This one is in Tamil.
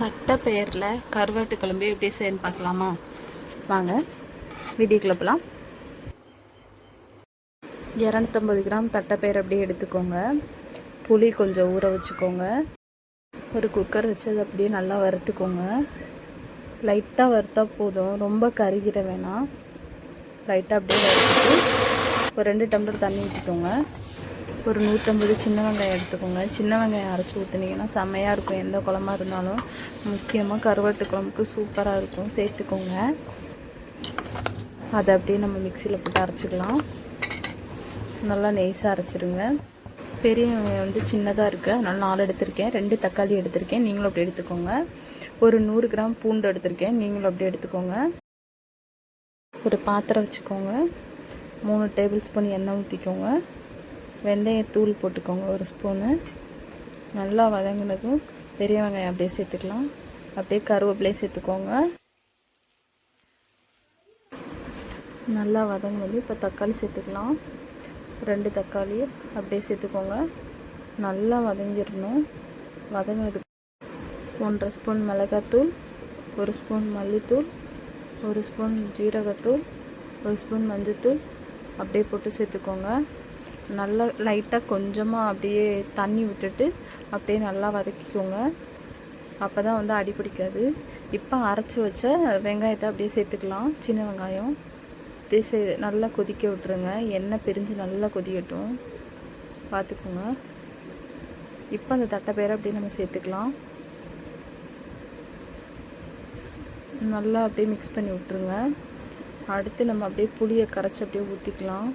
தட்டை பெயரில் கருவாட்டு குழம்பு எப்படி செய்யன்னு பார்க்கலாமா? வாங்க வீடியோக்குள்ள போகலாம் இரநூத்தம்பது கிராம் தட்டைப்பயிர் அப்படியே எடுத்துக்கோங்க. புளி கொஞ்சம் ஊற வச்சுக்கோங்க. ஒரு குக்கர் வச்சு அதை அப்படியே நல்லா வறுத்துக்கோங்க. லைட்டாக வறுத்தா போதும். ரொம்ப கருகிற வேணாம். லைட்டாக அப்படியே வறுத்துட்டு ஒரு ரெண்டு டம்ளர் தண்ணி ஊற்றிக்கோங்க ஒரு நூற்றம்பது சின்ன வெங்காயம் எடுத்துக்கோங்க. சின்ன வெங்காயம் அரைச்சி ஊற்றுனீங்கன்னா செம்மையாக இருக்கும். எந்த குழம்பா இருந்தாலும். முக்கியமாக கருவாட்டு குழம்புக்கு சூப்பராக இருக்கும். சேர்த்துக்கோங்க. அதை அப்படியே நம்ம மிக்சியில் போட்டு அரைச்சிக்கலாம். நல்லா நெய்ஸாக அரைச்சிடுங்க பெரிய வெங்காயம் வந்து சின்னதாக இருக்குது அதனால் நாலு எடுத்திருக்கேன். ரெண்டு தக்காளி எடுத்திருக்கேன். நீங்களும் அப்படி எடுத்துக்கோங்க. ஒரு நூறு கிராம் பூண்டு எடுத்திருக்கேன். நீங்களும் அப்படி எடுத்துக்கோங்க. ஒரு பாத்திரம் வச்சுக்கோங்க. மூணு டேபிள் ஸ்பூன் எண்ணெய் ஊற்றிக்கோங்க வெந்தயத்தூள் போட்டுக்கோங்க ஒரு ஸ்பூனு. நல்லா வதங்கினதும் பெரிய வெங்காயம் அப்படியே சேர்த்துக்கலாம். அப்படியே கருவேப்பிலையே சேர்த்துக்கோங்க. நல்லா வதங்கினது இப்போ தக்காளி சேர்த்துக்கலாம். ரெண்டு தக்காளி அப்படியே சேர்த்துக்கோங்க. நல்லா வதங்கிடணும். வதங்கினது ஒன்றரை ஸ்பூன் மிளகாத்தூள் ஒரு ஸ்பூன் மல்லித்தூள் ஒரு ஸ்பூன் ஜீரகத்தூள் ஒரு ஸ்பூன் மஞ்சத்தூள் அப்படியே போட்டு சேர்த்துக்கோங்க. நல்லா லைட்டாக கொஞ்சமாக அப்படியே தண்ணி விட்டுட்டு அப்படியே நல்லா வதக்கிக்கோங்க. அப்போ தான் வந்து அடி பிடிக்காது. இப்போ அரைச்சி வச்ச வெங்காயத்தை அப்படியே சேர்த்துக்கலாம். சின்ன வெங்காயம். அப்படியே சே நல்லா கொதிக்க விட்டுருங்க. எண்ணெய் பிரிஞ்சு நல்லா கொதிக்கட்டும். பார்த்துக்கோங்க. இப்போ அந்த தட்டைப்பயிரை அப்படியே நம்ம சேர்த்துக்கலாம். நல்லா அப்படியே மிக்ஸ் பண்ணி விட்ருங்க அடுத்து நம்ம அப்படியே புளியை கரைச்சி அப்படியே ஊற்றிக்கலாம்